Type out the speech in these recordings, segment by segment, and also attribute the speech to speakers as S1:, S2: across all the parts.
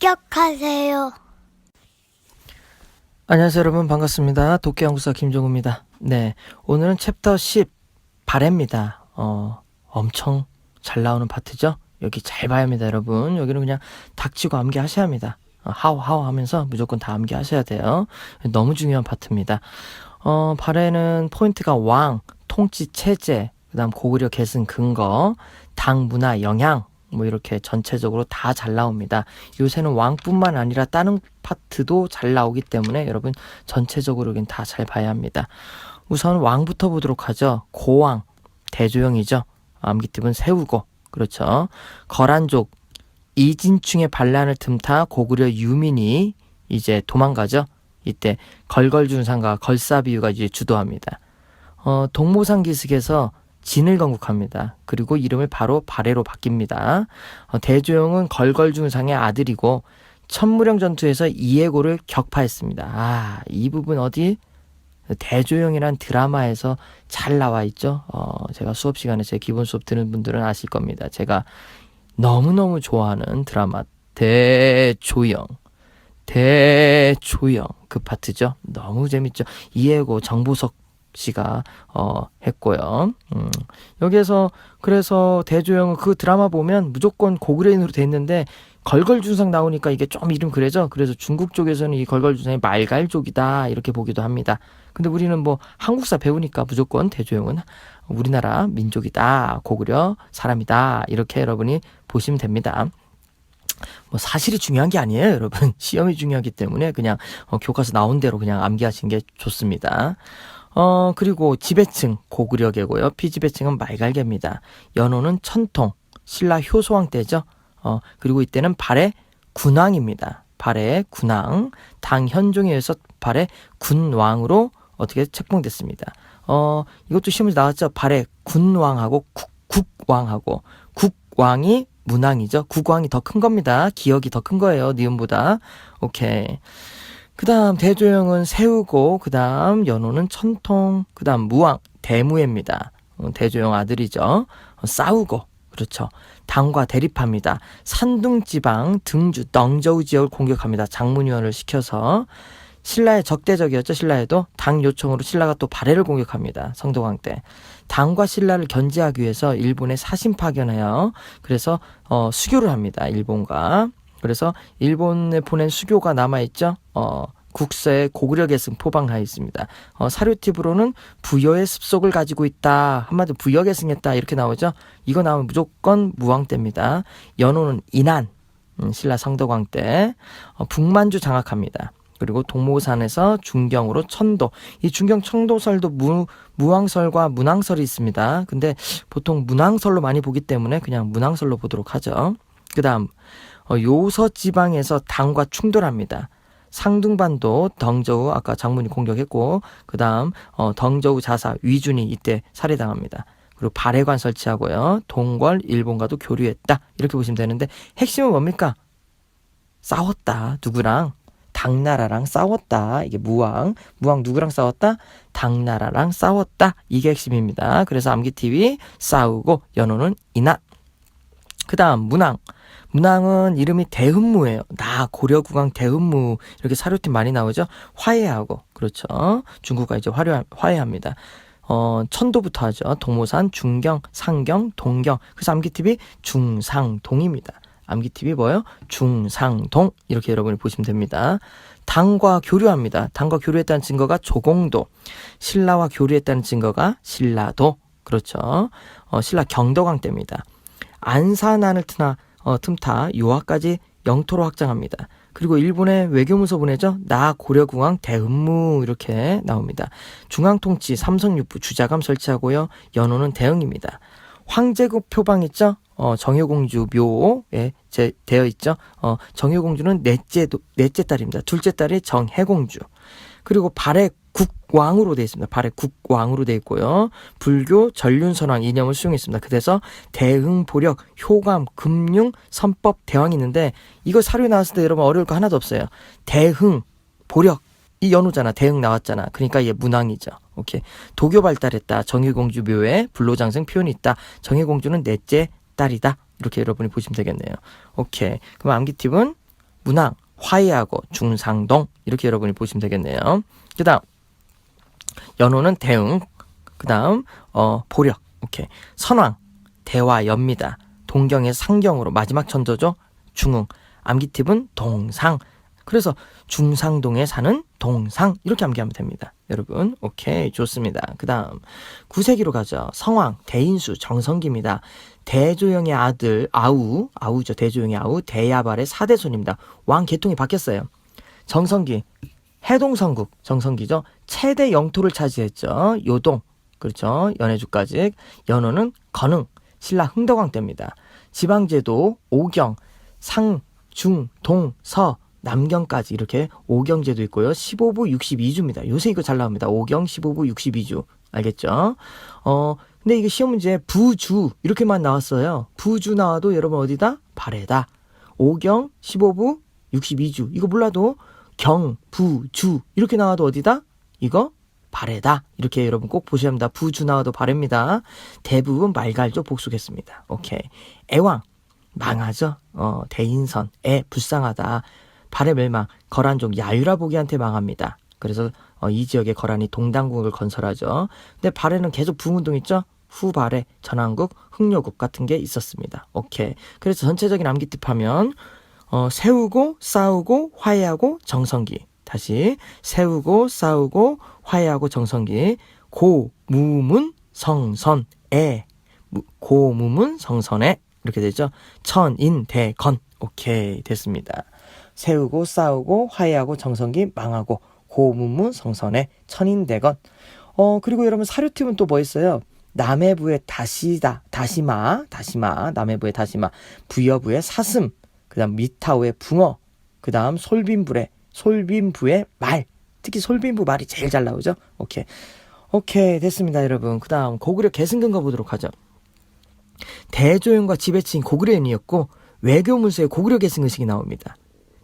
S1: 합격하세요.
S2: 안녕하세요 여러분 반갑습니다. 도쿄연구사 김종우입니다. 네 오늘은 챕터 10 발해입니다. 어 엄청 잘 나오는 파트죠. 여기 잘 봐야 합니다 여러분. 여기는 그냥 닥치고 암기하셔야 합니다. 어, 하오 하오 하면서 무조건 다 암기하셔야 돼요. 너무 중요한 파트입니다. 어 발해는 포인트가 왕, 통치 체제, 그 다음 고구려 계승 근거, 당 문화 영향 뭐 이렇게 전체적으로 다 잘 나옵니다. 요새는 왕뿐만 아니라 다른 파트도 잘 나오기 때문에 여러분 전체적으로 다 잘 봐야 합니다. 우선 왕부터 보도록 하죠. 고왕, 대조영이죠. 암기팁은 세우고 그렇죠. 거란족 이진충의 반란을 틈타 고구려 유민이 이제 도망가죠. 이때 걸걸준상과 걸사비유가 이제 주도합니다. 어, 동모산 기슭에서 진을 건국합니다. 그리고 이름을 바로 발해로 바뀝니다. 어, 대조영은 걸걸준상의 아들이고 천무령 전투에서 이해고를 격파했습니다. 아, 이 부분 어디? 대조영이란 드라마에서 잘 나와 있죠. 어, 제가 수업 시간에 제 기본 수업 듣는 분들은 아실 겁니다. 제가 너무너무 좋아하는 드라마 대조영. 대조영 그 파트죠. 너무 재밌죠. 이해고 정보석 씨가 어 했고요. 음. 여기에서 그래서 대조영은 그 드라마 보면 무조건 고구려인으로 돼 있는데 걸걸준상 나오니까 이게 좀 이름 그래죠. 그래서 중국 쪽에서는 이 걸걸준상이 말갈족이다 이렇게 보기도 합니다. 근데 우리는 뭐 한국사 배우니까 무조건 대조영은 우리나라 민족이다 고구려 사람이다 이렇게 여러분이 보시면 됩니다. 뭐 사실이 중요한 게 아니에요, 여러분. 시험이 중요하기 때문에 그냥 어, 교과서 나온 대로 그냥 암기하시는 게 좋습니다. 어, 그리고 지배층 고구려계고요. 피지배층은 말갈개입니다. 연호는 천통, 신라 효소왕 때죠. 어, 그리고 이때는 발의 군왕입니다. 발의 군왕, 당 현종에 의해서 발의 군왕으로 어떻게 책봉됐습니다. 어, 이것도 시험에 나왔죠. 발의 군왕하고 국, 국왕하고 국왕이 문왕이죠. 국왕이 더 큰 겁니다. 기억이 더 큰 거예요. 니은보다. 오케이. 그 다음 대조영은 세우고 그 다음 연호는 천통 그 다음 무왕 대무예입니다. 어, 대조영 아들이죠. 어, 싸우고 그렇죠. 당과 대립합니다. 산둥지방 등주 넝저우 지역을 공격합니다. 장문위원을 시켜서 신라의 적대적이었죠. 신라에도 당 요청으로 신라가 또 발해를 공격합니다. 성도광 때 당과 신라를 견제하기 위해서 일본에 사신 파견해요. 그래서 어, 수교를 합니다. 일본과 그래서 일본에 보낸 수교가 남아 있죠. 어, 국서에 고구려 계승 포방하여 있습니다. 어, 사료 팁으로는 부여의 습속을 가지고 있다. 한마디로 부여 계승했다. 이렇게 나오죠. 이거 나오면 무조건 무왕 때입니다. 연호는 인한 음, 신라 성덕왕 때 어, 북만주 장악합니다. 그리고 동모산에서 중경으로 천도. 이 중경 천도설도 무, 무왕설과 문왕설이 있습니다. 근데 보통 문왕설로 많이 보기 때문에 그냥 문왕설로 보도록 하죠. 그 다음, 어, 요서 지방에서 당과 충돌합니다. 상둥반도 덩저우 아까 장문이 공격했고 그 다음 어, 덩저우 자사 위준이 이때 살해당합니다. 그리고 발해관 설치하고요. 동궐 일본과도 교류했다. 이렇게 보시면 되는데 핵심은 뭡니까? 싸웠다. 누구랑? 당나라랑 싸웠다. 이게 무왕. 무왕 누구랑 싸웠다? 당나라랑 싸웠다. 이게 핵심입니다. 그래서 암기TV 싸우고 연호는 이낫. 그 다음 문왕. 문왕은 이름이 대흠무예요. 나 고려국왕 대흠무 이렇게 사료팀 많이 나오죠. 화해하고 그렇죠. 중국과 이제 화려 화해합니다. 어 천도부터 하죠. 동모산, 중경, 상경, 동경. 그래서 암기TV 중상동입니다. 암기TV 뭐예요? 중상동 이렇게 여러분이 보시면 됩니다. 당과 교류합니다. 당과 교류했다는 증거가 조공도, 신라와 교류했다는 증거가 신라도 그렇죠. 어, 신라 경덕왕 때입니다. 안산안을 트나 어, 틈타 요하까지 영토로 확장합니다. 그리고 일본에 외교문서 보내죠. 나 고려궁왕 대음무 이렇게 나옵니다. 중앙통치 삼성육부 주자감 설치하고요. 연호는 대응입니다. 황제국 표방 있죠? 어, 정효공주 묘에 제, 되어 있죠. 어, 정효공주는 넷째 도, 넷째 딸입니다. 둘째 딸이 정혜공주. 그리고 발해 국왕으로 되어 있습니다. 발해 국왕으로 되어 있고요. 불교 전륜선왕 이념을 수용했습니다. 그래서 대흥, 보력, 효감, 금융, 선법, 대왕이 있는데 이거 사료에 나왔을 때 여러분 어려울 거 하나도 없어요. 대흥, 보력 이 연호잖아. 대흥 나왔잖아. 그러니까 얘 문왕이죠. 오케이. 도교 발달했다. 정혜공주 묘에 불로장생 표현이 있다. 정혜공주는 넷째 딸이다. 이렇게 여러분이 보시면 되겠네요. 오케이. 그럼 암기 팁은 문항, 화이하고 중상동 이렇게 여러분이 보시면 되겠네요. 그다음 연호는 대응, 그 다음 어 보력, 오케이 선왕, 대화 엽니다. 동경의 상경으로 마지막 천도죠. 중흥, 암기팁은 동상. 그래서 중상동에 사는 동상 이렇게 암기하면 됩니다. 여러분, 오케이 좋습니다. 그 다음 구세기로 가죠. 성왕, 대인수, 정성기입니다. 대조영의 아들 아우, 아우죠. 대조영의 아우, 대야발의 사대손입니다. 왕 계통이 바뀌었어요. 정성기, 해동성국, 정성기죠. 최대 영토를 차지했죠. 요동, 그렇죠. 연해주까지. 연호는 건흥, 신라 흥덕왕 때입니다. 지방제도 오경, 상, 중, 동, 서, 남경까지 이렇게 오경제도 있고요. 15부 62주입니다. 요새 이거 잘 나옵니다. 오경 15부 62주. 알겠죠? 어, 근데 이게 시험 문제 부주 이렇게만 나왔어요. 부주 나와도 여러분 어디다? 발에다. 오경 15부 62주. 이거 몰라도 경, 부, 주 이렇게 나와도 어디다? 이거 발에다. 이렇게 여러분 꼭 보셔야 합니다. 부주 나와도 발입니다. 대부분 말갈조 복수겠습니다. 오케이. 애왕 망하죠. 어, 대인선 애 불쌍하다. 발의 멸망 거란족 야유라 보기한테 망합니다. 그래서 어, 이 지역에 거란이 동당국을 건설하죠. 근데 발에는 계속 부운동 있죠. 후발에 전왕국, 흥료국 같은 게 있었습니다. 오케이. 그래서 전체적인 암기팁하면 어, 세우고 싸우고 화해하고 정성기. 다시 세우고 싸우고 화해하고 정성기. 고무문 성선에 무- 고무문 성선에 이렇게 되죠. 천인대건 오케이 됐습니다. 세우고 싸우고 화해하고 정성기 망하고 고무문 성선에 천인대건 어 그리고 여러분 사료팁은 또 뭐 있어요? 남해부의 다시다 다시마 다시마 남해부의 다시마 부여부의 사슴 그다음 미타오의 붕어 그다음 솔빈불의 솔빈부의 말 특히 솔빈부 말이 제일 잘 나오죠. 오케이 오케이 됐습니다 여러분 그다음 고구려 계승근거 보도록 하죠. 대조연과 지배층인 고구려인이었고 외교 문서에 고구려 계승 의식이 나옵니다.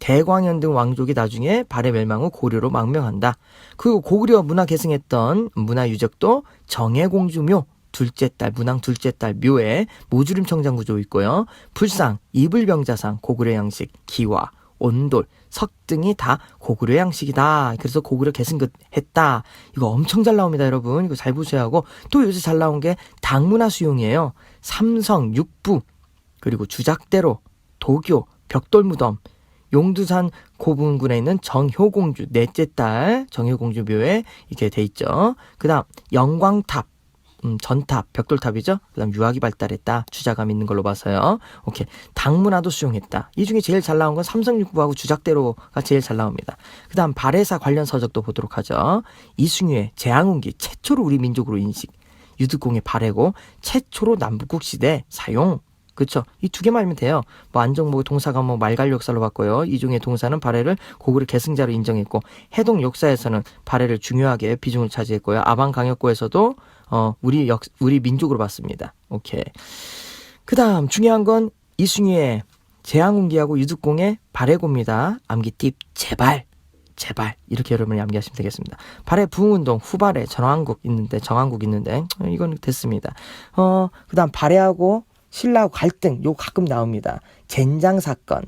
S2: 대광현 등 왕족이 나중에 발해 멸망 후 고려로 망명한다. 그리고 고구려 문화 계승했던 문화 유적도 정해공주묘 둘째 딸 문왕 둘째 딸 묘에 모주림 청장 구조 있고요. 불상, 이불병자상, 고구려 양식, 기와, 온돌, 석 등이 다 고구려 양식이다. 그래서 고구려 계승긋 했다. 이거 엄청 잘 나옵니다, 여러분. 이거 잘 보셔야 하고 또 요새 잘 나온 게 당문화 수용이에요. 삼성, 육부, 그리고 주작대로, 도교, 벽돌무덤, 용두산 고분군에 있는 정효공주 넷째 딸 정효공주 묘에 이렇게 돼 있죠. 그다음 영광탑 음, 전탑, 벽돌탑이죠. 그다음 유학이 발달했다. 주자감 있는 걸로 봐서요. 오케이. 당문화도 수용했다. 이 중에 제일 잘 나온 건 삼성육부하고 주작대로가 제일 잘 나옵니다. 그다음 발해사 관련 서적도 보도록 하죠. 이승유의 재앙운기 최초로 우리 민족으로 인식. 유득공의 발해고 최초로 남북국 시대 사용. 그렇죠. 이 두 개만 알면 돼요. 뭐 안정목 동사가 뭐 말갈 역사로 봤고요. 이중의 동사는 발해를 고구려 계승자로 인정했고 해동 역사에서는 발해를 중요하게 비중을 차지했고요. 아방 강역고에서도 어 우리 역 우리 민족으로 봤습니다. 오케이. 그 다음 중요한 건 이승희의 재앙운기하고 유득공의 발해고입니다. 암기 팁 제발 제발 이렇게 여러분이 암기하시면 되겠습니다. 발해 부흥운동 후발에 전왕국 있는데 정왕국 있는데 어, 이건 됐습니다. 어 그다음 발해하고 신라하고 갈등 요 가끔 나옵니다. 젠장 사건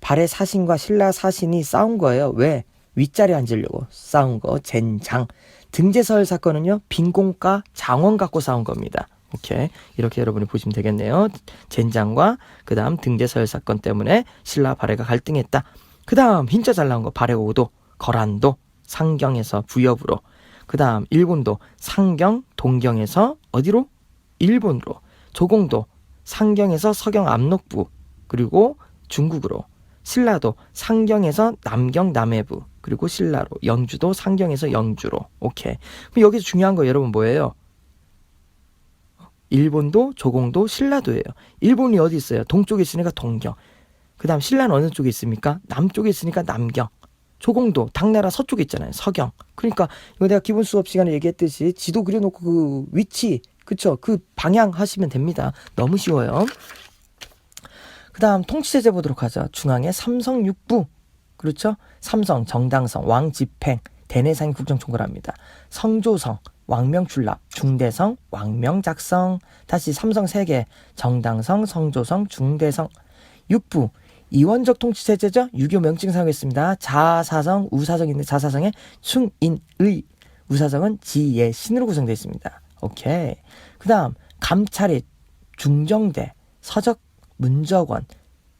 S2: 발해 사신과 신라 사신이 싸운 거예요. 왜 윗자리 앉으려고 싸운 거 젠장 등재설 사건은요 빈공가 장원 갖고 싸운 겁니다. 오케이 이렇게 여러분이 보시면 되겠네요. 젠장과 그 다음 등재설 사건 때문에 신라 발해가 갈등했다. 그 다음 흰자 잘 나온 거 발해 오도 거란도 상경에서 부엽으로 그 다음 일본도 상경 동경에서 어디로 일본으로 조공도 상경에서 서경 압록부 그리고 중국으로 신라도 상경에서 남경 남해부 그리고 신라로 영주도 상경에서 영주로 오케이 그럼 여기서 중요한 거 여러분 뭐예요? 일본도 조공도 신라도예요. 일본이 어디 있어요? 동쪽에 있으니까 동경. 그다음 신라는 어느 쪽에 있습니까? 남쪽에 있으니까 남경. 조공도 당나라 서쪽에 있잖아요. 서경. 그러니까 이거 내가 기본 수업 시간에 얘기했듯이 지도 그려놓고 그 위치 그쵸? 그 방향 하시면 됩니다. 너무 쉬워요. 그 다음 통치제재 보도록 하죠. 중앙에 삼성 육부 그렇죠? 삼성, 정당성, 왕집행, 대내상이 국정총괄합니다. 성조성, 왕명출납, 중대성, 왕명작성. 다시 삼성 세 개, 정당성, 성조성, 중대성, 육부, 이원적 통치체제죠. 유교 명칭 사용했습니다. 자사성, 우사성 있는 자사성에 충인의 우사성은 지의 신으로 구성되어 있습니다. 오케이. 그 다음 감찰이 중정대, 서적, 문적원,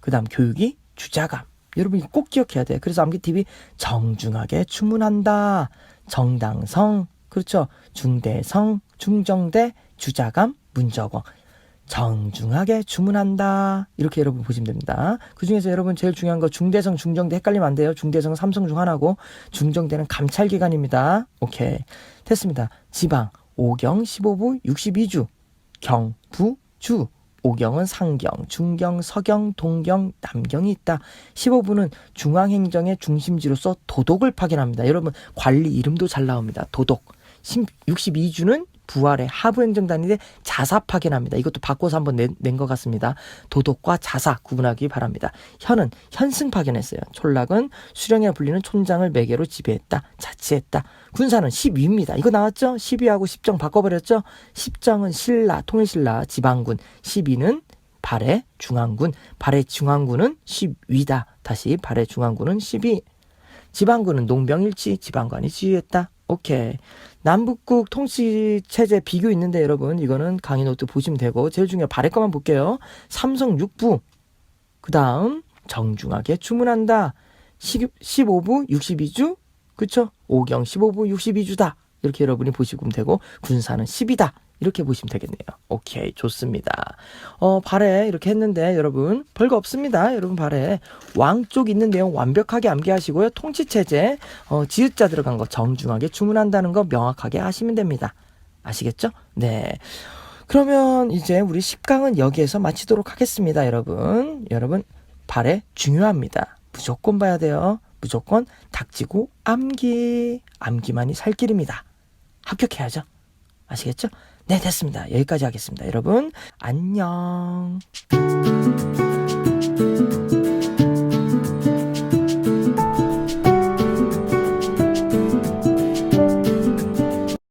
S2: 그 다음 교육이 주자감. 여러분 이거 꼭 기억해야 돼요. 그래서 암기TV 정중하게 주문한다. 정당성, 그렇죠. 중대성, 중정대, 주자감, 문적원. 정중하게 주문한다. 이렇게 여러분 보시면 됩니다. 그 중에서 여러분 제일 중요한 거 중대성, 중정대 헷갈리면 안 돼요. 중대성은 삼성 중 하나고 중정대는 감찰기관입니다. 오케이. 됐습니다. 지방, 오경 15부 62주, 경, 부, 주. 오경은 상경, 중경, 서경, 동경, 남경이 있다. 15부는 중앙행정의 중심지로서 도덕을 파견합니다. 여러분 관리 이름도 잘 나옵니다. 도덕. 62주는 부활의 하부 행정단인데 자사 파견합니다. 이것도 바꿔서 한번 낸 것 같습니다. 도덕과 자사 구분하기 바랍니다. 현은 현승 파견했어요. 촌락은 수령에 불리는 촌장을 매개로 지배했다. 자치했다. 군사는 12입니다. 이거 나왔죠? 12하고 10정 바꿔버렸죠? 10정은 신라, 통일신라, 지방군. 12는 발해 중앙군. 발해 중앙군은 10위다. 다시 발해 중앙군은 12. 지방군은 농병일치, 지방관이 지휘했다. 오케이. 남북국 통치 체제 비교 있는데 여러분 이거는 강의 노트 보시면 되고 제일 중요한 발해 거만 볼게요. 삼성 6부. 그 다음 정중하게 주문한다. 15부 62주. 그쵸? 오경 15부 62주다. 이렇게 여러분이 보시면 되고 군사는 10이다. 이렇게 보시면 되겠네요. 오케이, 좋습니다. 어, 발에 이렇게 했는데 여러분 별거 없습니다. 여러분 발에 왕쪽 있는 내용 완벽하게 암기하시고요. 통치 체제 어, 지읒자 들어간 거 정중하게 주문한다는 거 명확하게 하시면 됩니다. 아시겠죠? 네. 그러면 이제 우리 10강은 여기에서 마치도록 하겠습니다, 여러분. 여러분 발에 중요합니다. 무조건 봐야 돼요. 무조건 닥치고 암기. 암기만이 살 길입니다. 합격해야죠. 아시겠죠? 네, 됐습니다. 여기까지 하겠습니다. 여러분, 안녕.